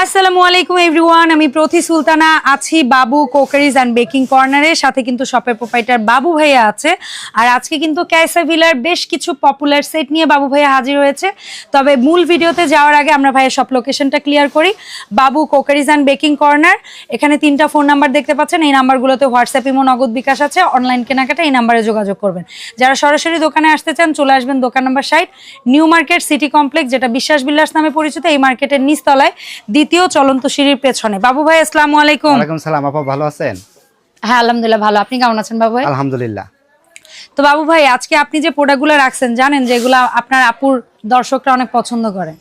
আসসালামু আলাইকুম এভরিওয়ান আমি প্রতি সুলতানা আছি বাবু কোকারিজ অ্যান্ড বেকিং কর্নারের সাথে কিন্তু শপের প্রোপাইটার বাবু ভাইয়া আছে। আর আজকে কিন্তু ক্যাসা ভিলার বেশ কিছু পপুলার সেট নিয়ে বাবু ভাইয়া হাজির হয়েছে। তবে মূল ভিডিওতে যাওয়ার আগে আমরা ভাইয়ের সব লোকেশনটা ক্লিয়ার করি। বাবু কোকারিজ অ্যান্ড বেকিং কর্নার এখানে তিনটা ফোন নাম্বার দেখতে পাচ্ছেন। এই নাম্বারগুলোতে হোয়াটসঅ্যাপ ইমো নগদ বিকাশ আছে। অনলাইন কেনাকাটা এই নাম্বারে যোগাযোগ করবেন। যারা সরাসরি দোকানে আসতে চান, চলে আসবেন দোকান number site new market city complex যেটা বিশ্বাস বিলাস নামে পরিচিত। এই মার্কেটের নিচতলায় দ্বিতীয় চলন্ত সিঁড়ির পেছনে। বাবু ভাই আসসালামু আলাইকুম। ওয়ালাইকুম সালাম আপা ভালো আছেন? হ্যাঁ আলহামদুলিল্লাহ ভালো। আপনি কেমন আছেন বাবু ভাই? আলহামদুলিল্লাহ। তো বাবু ভাই আজকে আপনি যে প্রোডাক্টগুলো রাখছেন জানেন যে এগুলা আপনার আপুর দর্শকরা অনেক পছন্দ করে।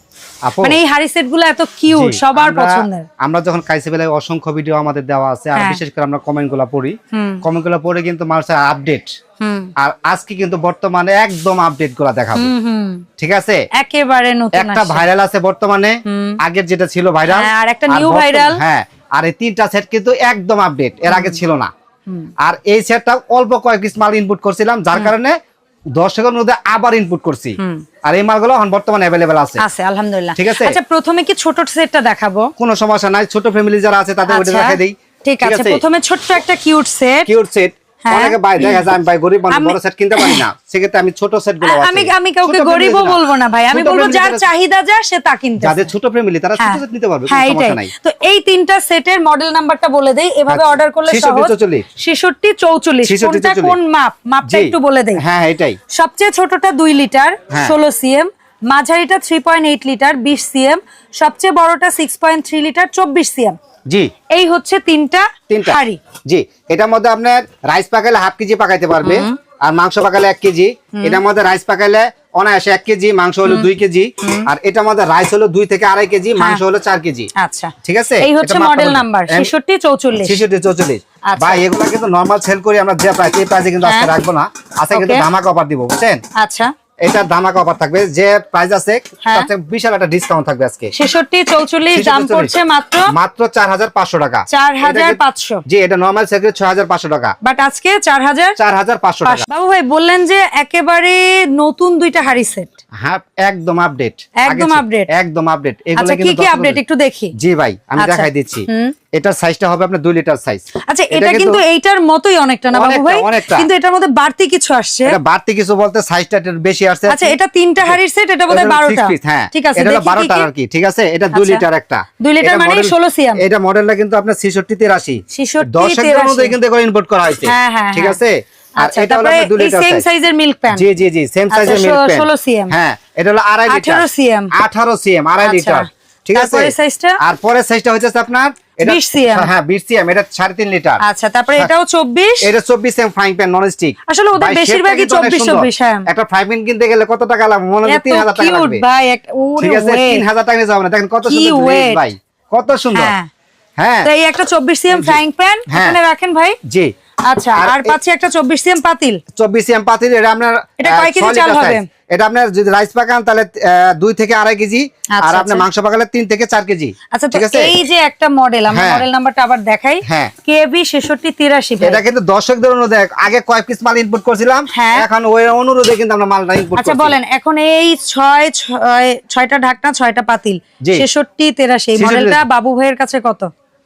মানে এই হাড়ি সেটগুলো এত কিউট সবার পছন্দের। আমরা যখন কাইসে বেলায় অসংখ্য ভিডিও আমাদের দেওয়া আছে আর হ্যাঁ। বিশেষ করে আমরা কমেন্টগুলা পড়ি। হুম। কমেন্টগুলা পড়ে কিন্তু মানুষের আপডেট আর আজকে কিন্তু বর্তমানে একদম আপডেটগুলা দেখাবো। ঠিক আছে? একেবারে নতুন একটা ভাইরাল আছে বর্তমানে আগের যেটা ছিল ভাইরাল হ্যাঁ, আর একটা new viral। হ্যাঁ আর এই তিনটা সেট কিন্তু একদম আপডেট এর আগে ছিল না। আর এই সেটটা অল্প কয়েক পিস মাল ইনপুট করছিলাম যার কারণে দর্শকের মধ্যে আবার ইনপুট করছি। আর এই মালগুলো এখন বর্তমানে অ্যাভেলেবেল আছে। আছে আলহামদুলিল্লাহ। ঠিক আছে? আচ্ছা প্রথমে কি ছোট সেটটা দেখাবো? কোনো সমস্যা নাই ছোট ফ্যামিলি যারা আছে তাদের ওটা আচ্ছা রেখে দেই। ঠিক আছে প্রথমে ছোট্ট একটা কিউট সেট কিউট সেট। অনেকে ভাই দেখা যায় আমি ভাই গরিব মানুষ বড় সেট কিনতে পারি না। সেক্ষেত্রে আমি ছোট সেটগুলো আমি আমি কাউকে family বলব না ভাই। আমি বলব যার চাহিদা যা সে তা কিনতে যাদের ছোট ফ্যামিলি তারা ছোট সেট নিতে পারবে কোনো হ্যাঁ সমস্যা নাই। তো এই তিনটা সেটের মডেল নাম্বারটা বলে দেই। এভাবে আচ্ছা, অর্ডার করলে 66, 44 চৌচল্লিশ। 66, কোনটা কোন মাপ? মাপটা একটু বলে দেই। হ্যাঁ এটাই। সবচেয়ে ছোটটা দুই লিটার হ্যাঁ। ষোলো সিএম মাঝারিটা থ্রি পয়েন্ট এইট লিটার বিশ সিএম সবচেয়ে বড়টা সিক্স পয়েন্ট থ্রি লিটার চব্বিশ সিএম জি। এই হচ্ছে তিনটা তিনটা। হাড়ি। জি এটার মধ্যে আপনার রাইস পাকাইলে হাফ কেজি পাকাইতে পারবে আর মাংস পাকাইলে এক কেজি। এটার মধ্যে রাইস পাকাইলে অনায়াসে এক কেজি মাংস হলো দুই কেজি আর এটার মধ্যে রাইস হলো দুই থেকে আড়াই কেজি মাংস হলো চার কেজি। আচ্ছা। ঠিক আছে? এই হচ্ছে মডেল নাম্বার ছেষট্টি চৌচল্লিশ। ছেষট্টি চৌচল্লিশ। আচ্ছা। ভাই এগুলো কিন্তু নর্মাল সেল করি আমরা যে প্রাইস এই প্রাইসে কিন্তু আজকে হ্যাঁ। রাখব না। আজকে কিন্তু. ধামাকা অফার দিব বুঝছেন? আচ্ছা। এটা ধামাকা অফার থাকবে যে প্রাইস আছে হ্যাঁ। থেকে বিশাল একটা ডিসকাউন্ট থাকবে আজকে। ছেষট্টি চৌচল্লিশ দাম পড়ছে মাত্র মাত্র চার হাজার পাঁচশো টাকা। 4500 জি এটা নরমাল হাজার পাঁচশো টাকা। বাট আজকে চার হাজার চার হাজার পাঁচশো টাকা। বাবু ভাই বললেন যে একেবারে নতুন দুইটা হাড়ি সেট হ্যাঁ একদম আপডেট একদম আপডেট একদম আপডেট এগুলো আচ্ছা কি কি আপডেট একটু দেখি। জি ভাই আমি আচ্ছা। দেখাই দিচ্ছি। এটার সাইজটা হবে আপনার দুই লিটার সাইজ আচ্ছা এটা কিন্তু এইটার মতোই অনেকটা না বাবু ভাই? কিন্তু এটার মধ্যে বাড়তি কিছু আসছে। এটা বাড়তি কিছু বলতে সাইজটা একটু বেশি আসছে। আচ্ছা এটা তিনটা হাড়ির সেট এটা বোধহয় এটা হলো বারোটা। six piece, হ্যাঁ। ঠিক আছে এটা হলো দেখি কি বারোটা কি? আর কি ঠিক আছে? এটা দুই আচ্ছা। লিটার একটা। দুই লিটার মানে 16 সিএম। এটা মডেলটা কিন্তু আপনার ছিষট্টি তিরাশি। 66, দর্শকদের 83 মধ্যে কিন্তু এগুলো ইনপুট করা হয়েছে। হ্যাঁ, হ্যাঁ, ঠিক হ্যাঁ। আছে? আর আচ্ছা এটা হলো তারপরে আপনার দুই এই লিটার সেম সাইজের মিল্ক প্যান জি জি জি সেম আচ্ছা, সাইজের মিল্ক প্যান ষোলো CM হ্যাঁ এটা হলো আড়াই লিটার 18 CM 18 সিএম আড়াই আচ্ছা। লিটার ঠিক আছে? তারপরের size-টা? আর পরের সাইজটা হচ্ছে আপনার এটা 20 CM হ্যাঁ 20 সিএম এটা 3.5 লিটার। আচ্ছা তারপরে এটাও চব্বিশ? এটা 24 CM frying pan non stick আসলে ওদের বেশিরভাগই 24 24 হ্যাঁ। একটা ফ্রাই প্যান কিনতে গেলে কত টাকা লাগবে? মনে হয় এত 3000 টাকা কিউট লাগবে। ভাই একটা ওরে ঠিক আছে weight। 3000 টাকা যাবে না দেখেন কত সুন্দর। ভাই। কত সুন্দর। হ্যাঁ। হ্যাঁ। এই একটা চব্বিশ সিএম ফ্রাইং প্যান হ্যাঁ। এখানে রাখেন ভাই। জি। আচ্ছা আর পাচ্ছি একটা চব্বিশ সিএম পাতিল 24 সিএম পাতিল এটা আপনার এটা কয় কেজি চাল হবে? এটা আপনার যদি রাইস পাকান তাহলে আহ, দুই থেকে আড়াই কেজি আচ্ছা, আর আচ্ছা। মাংস পাকালে তিন থেকে চার কেজি আচ্ছা ঠিক আছে এই যে একটা মডেল আমরা। মডেল নাম্বারটা আবার দেখাই হ্যাঁ। কেবি ছেষট্টি তিরাশি ভাই এটা কিন্তু দর্শকদের অনুরোধে আগে কয়েক পিস মাল ইনপুট করছিলাম হ্যাঁ। এখন ওই অনুরোধে কিন্তু আমরা মালটা ইনপুট আচ্ছা বলেন এখন এই ছয় ছয় ছয়টা ঢাকনা ছয়টা পাতিল জি। ছেষট্টি তেরাশি এই মডেলটা বাবু ভাইয়ের কাছে কত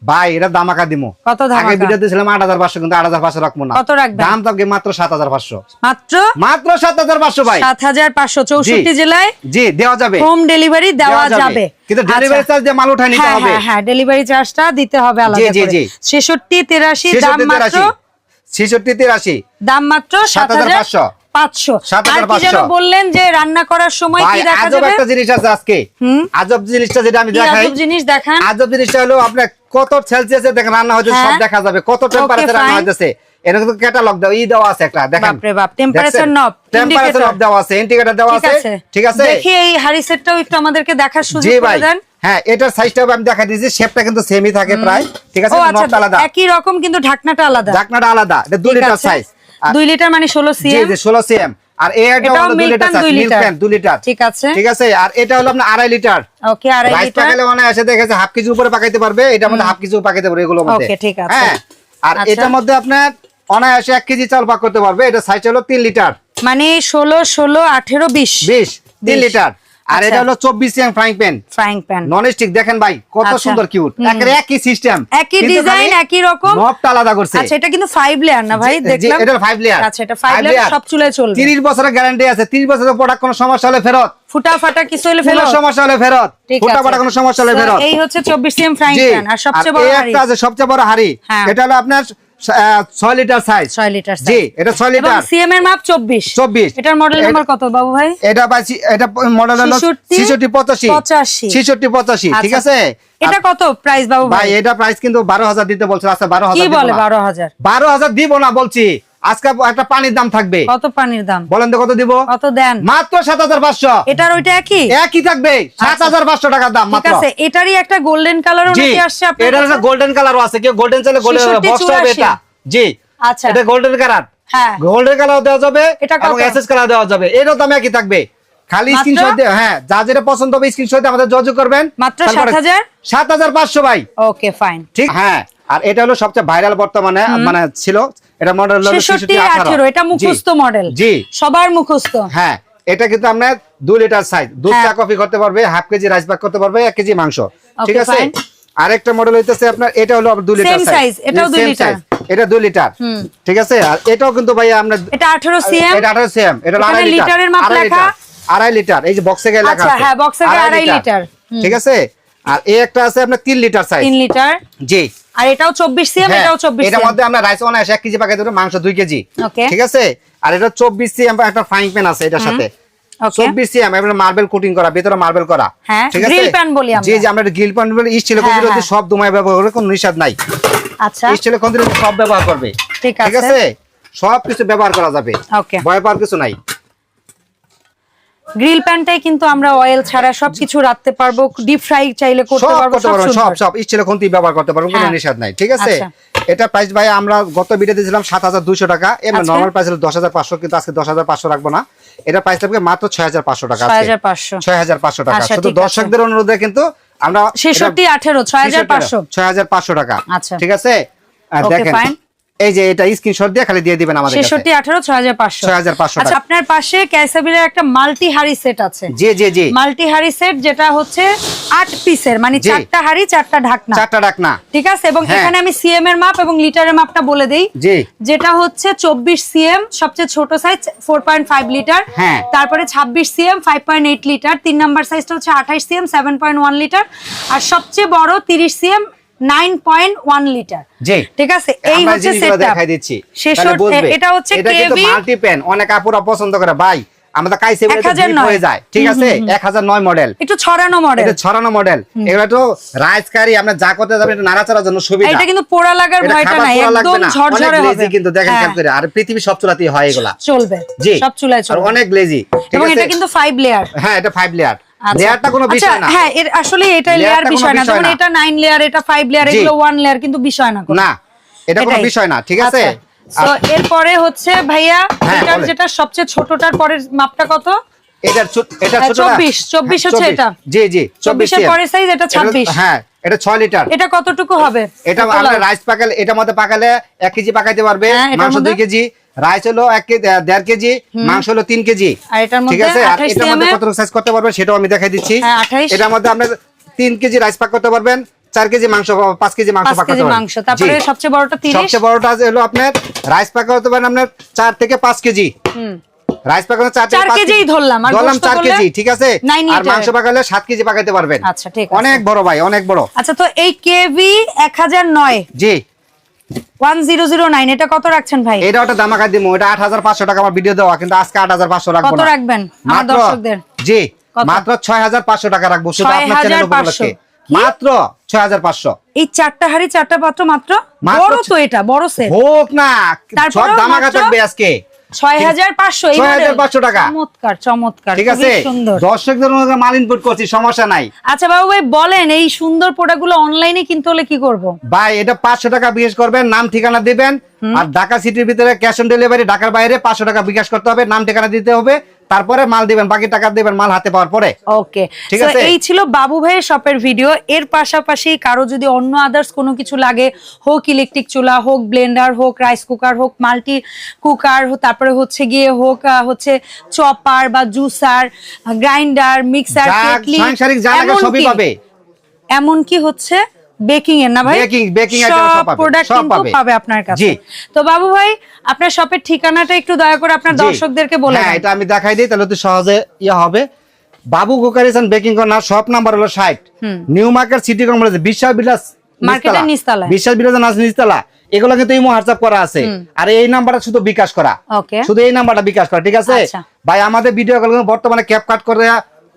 ভাই এটা দামাকা দিমু। কত আগে ভিডিও দিয়েছিলাম আট হাজার পাঁচশো কিন্তু আট হাজার পাঁচশো রাখব না। কত রাখবেন? দাম থাকবে মাত্র সাত হাজার পাঁচশো। মাত্র? মাত্র সাত হাজার পাঁচশো ভাই। সাত হাজার পাঁচশো চৌষট্টি জেলায় জি দেওয়া যাবে। হোম ডেলিভারি দেওয়া যাবে। কিন্তু ডেলিভারি। চার্জ দিয়ে মাল উঠা নিতে হবে। হ্যাঁ ডেলিভারি চার্জটা দিতে হবে আলাদা জি, করে। জি। ছেষট্টি তেরাশি দাম ছেষট্টি মাত্র তিরাশি ছেষট্টি তিরাশি। দাম মাত্র সাত হাজার 7,500 পাঁচশো। আর কি 7,500 যেন বললেন যে রান্না করার সময় ভাই কি দেখা যাবে? একটা জিনিস আছে আজকে। আজব জিনিসটা যেটা আমি দেখাই। আজব জিনিস দেখান? আজব জিনিসটা হলো আপনার কত সেলসিয়াসে দেখেন রান্না হচ্ছে সব। দেখা যাবে। কত টেম্পারেচার রান্না fine. এটা কিন্তু ক্যাটালগ দাও ই দেওয়া আছে একটা দেখেন। বাপরে বাপ, temperature knob, টেম্পারেচার নব দেওয়া আছে ইন্ডিকেটর দেওয়া আছে। আছে। ঠিক আছে? দেখি এই হাড়ি সেটটাও একটু আমাদেরকে দেখার সুযোগ করে দেন। হ্যাঁ এটার আমি দিয়েছি শেপটা কিন্তু সেমই থাকে প্রায়। ঠিক আছে? নবটা আচ্ছা আলাদা। একই রকম কিন্তু ঢাকনাটা আলাদা। ঢাকনাটা আলাদা এটা 2 লিটার সাইজ দুই লিটার মানে ষোলো জি সিএম? জি 16 সিএম। আর এই একটা হলো 2 litre milk litre. Pan 2 litre. ঠিক আছে। ঠিক আছে? আর এটা হলো আপনার আড়াই লিটার। ওকে আড়াই রাইস পাকালে মনে আসে দেখেছে হাফ কেজি উপরে পাকাইতে পারবে এটার মধ্যে হাফ কেজি পাকাইতে পারবে এগুলোর মধ্যে। Okay, ঠিক আছে। হ্যাঁ? আর আচ্ছা। এটার মধ্যে আপনার অনায়াসে এক কেজি চাল পাক করতে পারবে এটা সাইজ হলো তিন লিটার। মানে ষোলো ষোলো আঠেরো বিশ। বিশ তিন বিশ। লিটার। আর আচ্ছা। এটা হলো চব্বিশ CM frying pan frying pan non stick দেখেন ভাই কত আচ্ছা। সুন্দর কিউট হুম। একেবারে একই সিস্টেম একই ডিজাইন একই রকম। নবটা আলাদা করছে। আচ্ছা এটা কিন্তু ফাইভ লেয়ার না ভাই? দেখলাম। এটা ফাইভ লেয়ার আচ্ছা এটা ফাইভ লেয়ার সব চুলে চলবে। 30 বছরের গ্যারান্টি আছে। 30 বছরের প্রোডাক্ট কোনো সমস্যা হলে ফেরত। ফুটা ফাটা কিছু হলে ফেলো সমস্যা হলে ফেরত। ফুটা কোনো সমস্যা হলে ফেরত। এই হচ্ছে 24 সিএম ফ্রাইং প্যান আর সবচেয়ে বড় হাড়ি? আছে সবচেয়ে বড় হাড়ি। হ্যাঁ। এটা হলো আপনার 6 লিটার সাইজ 6 লিটার জি এটা 6 এবং লিটার সিএম এর মাপ 24 24 এটার মডেল নাম্বার কত বাবু ভাই? এটা এটা মডেল হলো 66, 66 85 85 66 85 ঠিক আচ্ছা। আছে? এটা কত প্রাইস বাবু ভাই? ভাই এটা প্রাইস কিন্তু 12000 দিতে বলছে আচ্ছা 12000 কি বলে না। 12000 12000 দিব না বলছি। আজকে একটা পানির দাম থাকবে। কত পানির দাম? বলেন তো কত দিব? কত দেন? মাত্র 7500 এটার ওইটা একই? একই থাকবে। 7500 টাকার দাম ঠিক আছে এটারই একটা গোল্ডেন কালারও নাকি আসছে আপনার কাছে? গোল্ডেন কালারও আছে। কেউ গোল্ডেন চাইলে গোল্ডেন বক্স হবে এটা। জি। আচ্ছা। এটা গোল্ডেন কালার হ্যাঁ। গোল্ডেন কালার দেওয়া যাবে এটা এবং এসএস কালার দেওয়া যাবে। এরও দাম একই থাকবে। খালি স্ক্রিনশট দিয়ে হ্যাঁ যা যেটা পছন্দ হবে স্ক্রিনশট দিয়ে আমাদের যোগাযোগ করবেন। মাত্র তারপরে 7000? 7500 ভাই। ওকে ফাইন ঠিক? হ্যাঁ। আর এটা হলো সবচেয়ে ভাইরাল বর্তমানে মানে ছিল। এটা মডেল হলো 66 66 18 এটা মুখস্থ মডেল জি। সবার মুখস্থ। হ্যাঁ এটা কিন্তু আপনার দুই লিটার সাইজ দুধ হ্যাঁ। চা কফি করতে পারবে হাফ কেজি রাইস ব্যাগ করতে পারবে এক কেজি মাংস। ঠিক আছে. আরেকটা মডেল হইতেছে আপনার এটা হলো আবার দুই লিটার Same size, এটাও দুই লিটার। এটা দুই লিটার ঠিক আছে? আর এটাও কিন্তু ভাই আমরা এটা 18 সিএম এটা আঠারো সিএম এটা আড়াই লিটার লিটারের মাপ লেখা। আড়াই লিটার এই যে বক্সে গিয়ে লেখা আচ্ছা, হ্যাঁ, box এ গিয়ে আড়াই লিটার। ঠিক আছে? আর এই একটা আছে আপনার তিন লিটার সাইজ 3 লিটার জি। আর এটাও 24 সিএম হ্যাঁ, এটাও 24 এটার মধ্যে আমরা রাইস অনায়াসে এক কেজি পাকাই দেবো মাংস দুই কেজি। ঠিক আছে? আর এটা চব্বিশ সিএম একটা ফ্রাইং প্যান আছে এটার সাথে। সিএম এবার মার্বেল কোটিং করা ভেতরে মার্বেল করা। হ্যাঁ, ঠিক আছে? grill pan বলি আমরা। জি জি আমরা গ্রিল প্যান বলি স্টিল হ্যাঁ। সব দুমায় ব্যবহার করে কোনো নিষেধ নাই। আচ্ছা। স্টিল কোন সব ব্যবহার করবে। ঠিক আছে। আছে? সব কিছু ব্যবহার করা যাবে। ভয় পাওয়ার কিছু নাই। গ্রিল প্যানটাই কিন্তু আমরা অয়েল ছাড়া সবকিছু রাখতে পারব ডিপ ফ্রাই চাইলে করতে পারব সব সব স্টিল কোনটি ব্যবহার করতে পারবেন কোনো হ্যাঁ। নিষেধ নাই ঠিক আছে আচ্ছা। এটা প্রাইস ভাই আমরা গত ভিডিও দিয়েছিলাম সাত হাজার দুইশো টাকা এমনি আচ্ছা। নর্মাল প্রাইস হলো দশ হাজার পাঁচশো কিন্তু আজকে দশ হাজার পাঁচশো রাখব না এটা প্রাইস থাকবে মাত্র ছয় হাজার পাঁচশো টাকা আজকে। 6500 ছয় হাজার পাঁচশো টাকা আচ্ছা, শুধু দর্শকদের অনুরোধে কিন্তু আমরা 66 18 6500 ছয় হাজার পাঁচশো টাকা আচ্ছা। ঠিক আছে দেখেন fine. এই যে এটা স্ক্রিনশট দিয়ে খালি দিয়ে দিবেন আমাদের কাছে। 66 18 6500 6500 আচ্ছা আপনার পাশে ক্যাসাবিলের একটা মাল্টি হাড়ি সেট আছে। জি জি জি। মাল্টি হাড়ি সেট যেটা হচ্ছে আট পিসের মানে হাড়ি ঢাকনা। চারটা ডাক না ঠিক আছে? এবং হ্যাঁ। এখানে আমি সিএম এর মাপ এবং লিটারের মাপটা বলে দেই। জি। যেটা হচ্ছে চব্বিশ সিএম সবচেয়ে ছোট size four point five litre হ্যাঁ। তারপরে ছাব্বিশ CM five point eight litre তিন নাম্বার সাইজটা হচ্ছে আঠাইশ CM seven point one litre আর সবচেয়ে বড় তিরিশ CM nine point one litre. জি ঠিক আছে? এই হচ্ছে সেটআপ দেখাই দিচ্ছি। শেষ এটা হচ্ছে কেভি মাল্টি পেন অনেক আপুরা পছন্দ করে। ভাই আমাদের হয়ে যায়। ঠিক আছে? 1009 মডেল একটু ছড়ানো মডেল এটা ছড়ানো মডেল এগুলো তো রাইস কারি আমরা যা করতে যাবেন এটা নাড়াচাড়ার জন্য সুবিধা। এটা কিন্তু পোড়া লাগার ভয়টা নাই। একদম ঝরঝরে হবে। কিন্তু দেখেন হ্যাঁ, খেয়াল করে। আর পৃথিবীর সব চুলাতেই হয় এগুলা। চলবে। জি। সব চুলায় আর চলবে। অনেক লেজি এবং এটা কিন্তু ফাইভ লেয়ার হ্যাঁ এটা 5 লেয়ার। লেয়ারটা কোনো আচ্ছা, বিষয় না। হ্যাঁ এর আসলে এটা লেয়ার বিষয় না। যেমন এটা নাইন লেয়ার এটা ফাইভ লেয়ার এগুলো ওয়ান লেয়ার কিন্তু বিষয় না না এটা কোনো বিষয় না ঠিক আছে? আচ্ছা, এরপরে হচ্ছে ভাইয়া হ্যাঁ, এটার যেটা সবচেয়ে ছোটটার পরের মাপটা কত? ছোট- এটা হ্যাঁ, ছোটটা? 24, 24 হচ্ছে এটা। জি জি 24 এর পরের size, এটা 26 হ্যাঁ এটা 6 লিটার এটা কতটুকু হবে? এটা আমরা রাইস পাকালে এটার মধ্যে পাকালে এক কেজি পাকাইতে পারবে হ্যাঁ, মাংস মধ্যে? দুই কেজি। রাইস হলো এক কেজি দেড় কেজি মাংস হলো তিন কেজি। ঠিক আছে? আর এটার মধ্যে কত সাইজ করতে পারবেন সেটাও আমি দেখাই দিচ্ছি। হ্যাঁ, 28 এটার মধ্যে আপনি তিন কেজি রাইস পাক করতে পারবেন চার কেজি মাংস পাঁচ কেজি মাংস পাক করতে পারবেন। তারপরে সবচেয়ে বড়টা সবচেয়ে বড়টা হলো আপনার রাইস পাক করতে পারেন আপনার চার থেকে পাঁচ কেজি। রাইস চার ধরলাম, চার কেজি ঠিক আছে? আর মাংস পাকালে সাত কেজি পাকাইতে পারবেন। আচ্ছা, ঠিক অনেক বড় ভাই অনেক বড়। আচ্ছা তো এই কেভি এক হাজার নয়। জি। ওয়ান জিরো জিরো নাইন এটা কত রাখছেন ভাই? এটা ওটা দামাকা দিমু এটা আট হাজার পাঁচশো টাকা আমার ভিডিও দেওয়া কিন্তু আজকে আট হাজার পাঁচশো রাখব কত রাখবেন আমার দর্শকদের? জি মাত্র ছয় হাজার পাঁচশো টাকা রাখব শুধু আপনার চ্যানেল উপলক্ষে। মাত্র ছয় হাজার পাঁচশো। এই চারটা হাড়ি চারটা পাত্র মাত্র? বড় তো এটা বড় সেট হোক না সব দামাকা থাকবে আজকে। ছয় হাজার পাঁচশো এই 6,500 টাকা। চমৎকার চমৎকার ঠিক আছে? দর্শকদের মাল ইনপুট করছি সমস্যা নাই। আচ্ছা বাবু ভাই বলেন এই সুন্দর প্রোডাক্টগুলো অনলাইনে কিনতে হলে কি করব? ভাই এটা পাঁচশো টাকা বিকাশ করবেন নাম ঠিকানা দিবেন। আর ঢাকা সিটির ভিতরে ক্যাশ অন ডেলিভারি ঢাকার বাইরে পাঁচশো টাকা বিকাশ করতে হবে নাম ঠিকানা দিতে হবে। তারপরে মাল দিবেন বাকি টাকা দিবেন মাল হাতে পাওয়ার পরে। ওকে। ঠিক আছে? এই ছিল বাবু ভাইয়ের শপের ভিডিও এর পাশাপাশি কারও যদি অন্য আদার্স কোনো কিছু লাগে হোক ইলেকট্রিক চুলা হোক ব্লেন্ডার হোক রাইস কুকার হোক মাল্টি কুকার তারপরে হচ্ছে গিয়ে হোক হচ্ছে চপার বা জুসার গ্রাইন্ডার মিক্সার কেটলি সাংসারিক যা লাগে সবই পাবে। এমনকি হচ্ছে বেকিং এর না ভাই? Baking- baking item সব প্রোডাক্ট কিন্তু পাবে। আপনার কাছে। তো বাবু ভাই আপনার শপের ঠিকানাটা একটু দয়া করে আপনার দর্শকদেরকে বলে হ্যাঁ এটা আমি দেখাই দিই তাহলে তো সহজে ইয়ে হবে। Babu cookeries and baking corner shop number হলো 60 নিউ মার্কেট সিটি কমপ্লেক্স বিলাস মার্কেটের বিলাস নাচ নিচতলা এগুলো কিন্তু ইমো হোয়াটসঅ্যাপ করা আছে। আর এই নাম্বারটা শুধু বিকাশ করা। ওকে। শুধু এই নাম্বারটা বিকাশ করা ঠিক আছে? আচ্ছা। ভাই আমাদের ভিডিও কল বর্তমানে ক্যাপ কাট করে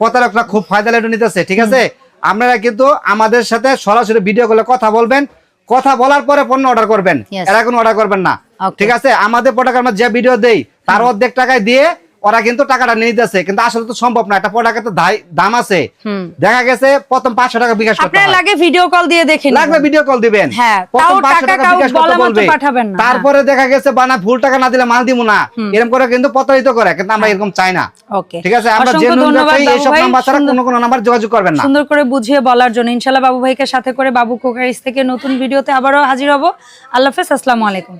প্রতারকরা খুব ফায়দা লেটে নিতেছে ঠিক আছে? আপনারা কিন্তু আমাদের সাথে সরাসরি ভিডিও কলে কথা বলবেন। কথা বলার পরে পণ্য অর্ডার করবেন. এরা কোনো অর্ডার করবেন না। ঠিক আছে? আমাদের প্রোডাক্ট আমরা যে ভিডিও দেই তার অর্ধেক টাকায় দিয়ে ওরা কিন্তু টাকাটা নিয়ে নিতেছে কিন্তু আসলে তো সম্ভব না। একটা প্রোডাক্টের তো দাম আছে। দেখা গেছে প্রথম পাঁচশো টাকা বিকাশ করতে আপনার লাগে ভিডিও কল দিয়ে দেখে নিবেন। লাগবে ভিডিও কল দিবেন। হ্যাঁ, প্রথম 500 টাকা টাকা বিকাশ করতে বলবে। পাঠাবেন না, হ্যাঁ। তারপরে দেখা গেছে বানা ভুল টাকা না দিলে মাল দিব না। এরকম করে কিন্তু প্রতারিত করে কিন্তু আমরা এরকম চাই না। ওকে। ঠিক আছে আমরা জেনুইন নাম্বার ছাড়া কোনো কোনো নাম্বার যোগাযোগ করবেন না। সুন্দর করে বুঝিয়ে বলার জন্য ইনশাল্লাহ বাবু ভাইকে সাথে করে বাবু কোকারিস থেকে নতুন ভিডিওতে আবারও হাজির হব। আল্লাহ হাফেজ আসসালামু আলাইকুম।